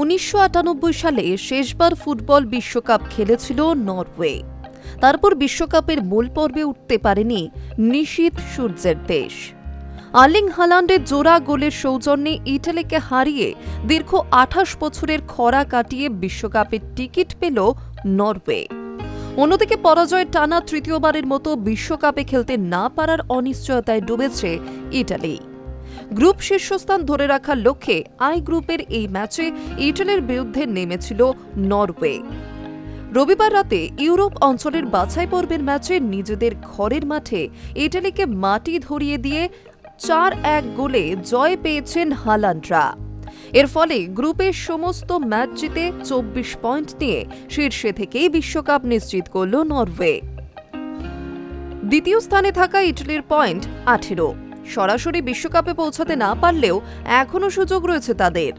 উনিশশো আটানব্বই সালে শেষবার ফুটবল বিশ্বকাপ খেলেছিল নরওয়ে। তারপর বিশ্বকাপের মূল পর্বে উঠতে পারেনি নিশীত সূর্যের দেশ। আর্লিং হালান্ডের জোড়া গোলের সৌজন্যে ইটালিকে হারিয়ে দীর্ঘ আঠাশ বছরের খরা কাটিয়ে বিশ্বকাপের টিকিট পেল নরওয়ে। অন্যদিকে পরাজয় টানা তৃতীয়বারের মতো বিশ্বকাপে খেলতে না পারার অনিশ্চয়তায় ডুবেছে ইটালি। গ্রুপ শীর্ষস্থান ধরে রাখার লক্ষ্যে আই গ্রুপের এই ম্যাচে ইটালির বিরুদ্ধে নেমেছিল নরওয়ে। রবিবার রাতে ইউরোপ অঞ্চলের বাছাই পর্বের ম্যাচে নিজেদের ঘরের মাঠে ইটালিকে মাটি ধরিয়ে দিয়ে চার এক গোলে জয় পেয়েছেন হালান্ডরা এর ফলে গ্রুপের সমস্ত ম্যাচ জিতে চব্বিশ পয়েন্ট নিয়ে শীর্ষে থেকেই বিশ্বকাপ নিশ্চিত করল নরওয়ে। দ্বিতীয় স্থানে থাকা ইটালির পয়েন্ট আঠেরো। সরাসরি বিশ্বকাপে পৌঁছাতে না পারলেও এখনও সুযোগ রয়েছে তাদের।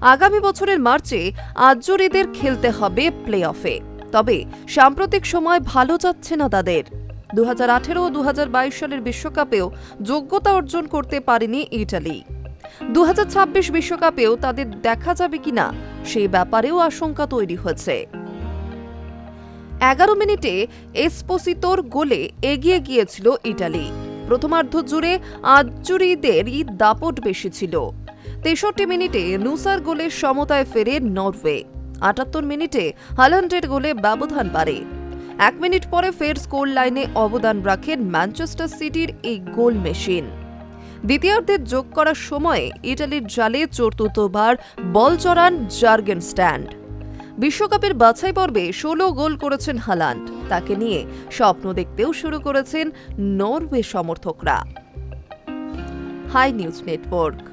আগামী বছরের মার্চে আজ্জরিদের খেলতে হবে প্লে অফে তবে সাম্প্রতিক সময় ভালো যাচ্ছে না তাদের। দু হাজার ও দু হাজার বাইশ সালের বিশ্বকাপেও যোগ্যতা অর্জন করতে পারেনি ইটালি। দু বিশ্বকাপেও তাদের দেখা যাবে কিনা সেই ব্যাপারেও আশঙ্কা তৈরি হয়েছে। এগারো মিনিটে এসপোসিতোর গোলে এগিয়ে গিয়েছিল ইটালি। প্রথমার্ধ জুড়ে আজ্জুরিদেরই দাপট বেশি ছিল। তেষট্টি মিনিটে নুসার গোলের সমতায় ফেরে নরওয়ে। আটাত্তর মিনিটে হালান্ডের গোলে ব্যবধান বাড়ে। এক মিনিট পরে ফের স্কোর লাইনে অবদান রাখেন ম্যানচেস্টার সিটির এই গোল মেশিন। দ্বিতীয়ার্ধে যোগ করার সময়ে ইটালির জালে চতুর্থবার বল চড়ান জার্গেন স্ট্যান্ড। বিশ্বকাপের বাছাই পর্বে ষোলো গোল করেছেন হালান্ড। তাকে নিয়ে স্বপ্ন দেখতেও শুরু করেছেন নরওয়ে সমর্থকরা। Hi news network.